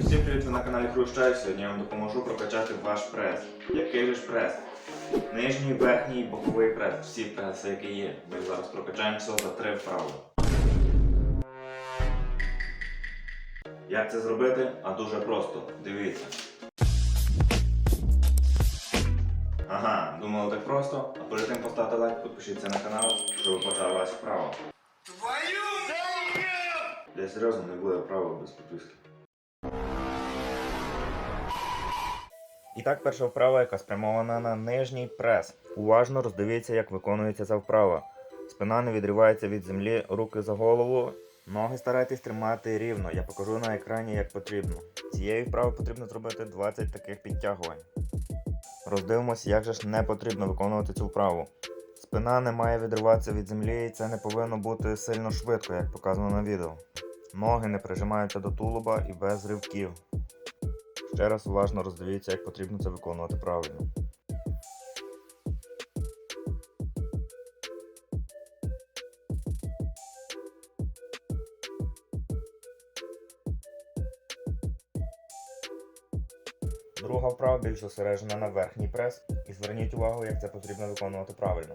Всім привіт, ви на каналі Хрущай. Сьогодні я вам допоможу прокачати ваш прес. Який же ж прес? Нижній, верхній, боковий прес. Всі преси, які є. Ми зараз прокачаємо все за три вправи. Як це зробити? А дуже просто. Дивіться. Ага, думали так просто. А перед тим поставте лайк, підпишіться на канал, щоб почали ваші вправо. Я серйозно не буде вправо без підписки. І так, перша вправа, яка спрямована на нижній прес. Уважно роздивіться, як виконується ця вправа. Спина не відривається від землі, руки за голову. Ноги старайтесь тримати рівно. Я покажу на екрані, як потрібно. Цієї вправи потрібно зробити 20 таких підтягувань. Роздивимося, як же ж не потрібно виконувати цю вправу. Спина не має відриватися від землі, і це не повинно бути сильно швидко, як показано на відео. Ноги не прижимаються до тулуба і без ривків. Ще раз уважно роздивіться, як потрібно це виконувати правильно. Друга вправа більш зосереджена на верхній прес, і зверніть увагу, як це потрібно виконувати правильно.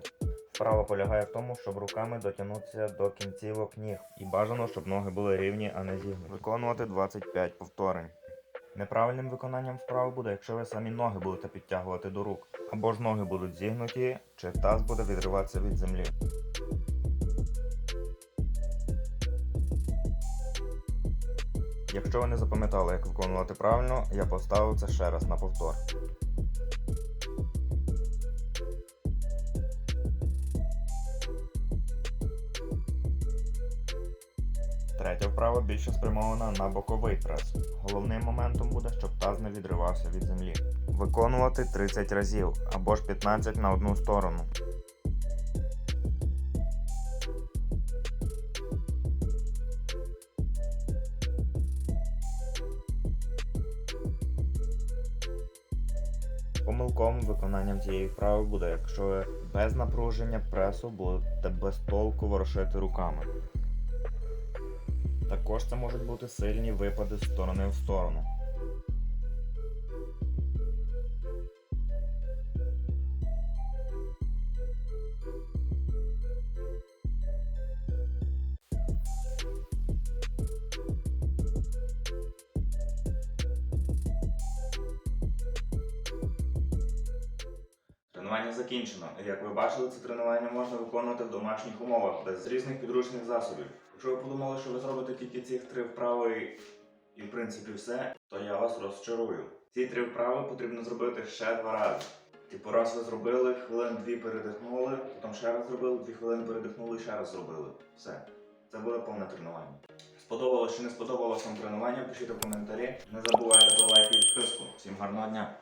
Вправа полягає в тому, щоб руками дотягнутися до кінцівок ніг, і бажано, щоб ноги були рівні, а не зігнуті. Виконувати 25 повторень. Неправильним виконанням вправи буде, якщо ви самі ноги будете підтягувати до рук, або ж ноги будуть зігнуті, чи таз буде відриватися від землі. Якщо ви не запам'ятали, як виконувати правильно, я поставив це ще раз на повтор. Третя вправа більше спрямована на боковий прес. Головним моментом буде, щоб таз не відривався від землі. Виконувати 30 разів або ж 15 на одну сторону. Помилковим виконанням цієї вправи буде, якщо ви без напруження пресу будете без толку ворушити руками. Також це можуть бути сильні випади з сторони в сторону. Тренування закінчено. Як ви бачили, це тренування можна виконувати в домашніх умовах без різних підручних засобів. Якщо ви подумали, що ви зробите тільки ці три вправи і в принципі все, то я вас розчарую. Ці три вправи потрібно зробити ще два рази. Типу, раз ви зробили, хвилин дві передихнули, потім ще раз зробили, дві хвилини передихнули і ще раз зробили. Все. Це буде повне тренування. Сподобалось чи не сподобалось вам тренування, пишіть у коментарі. Не забувайте про лайк і підписку. Всім гарного дня!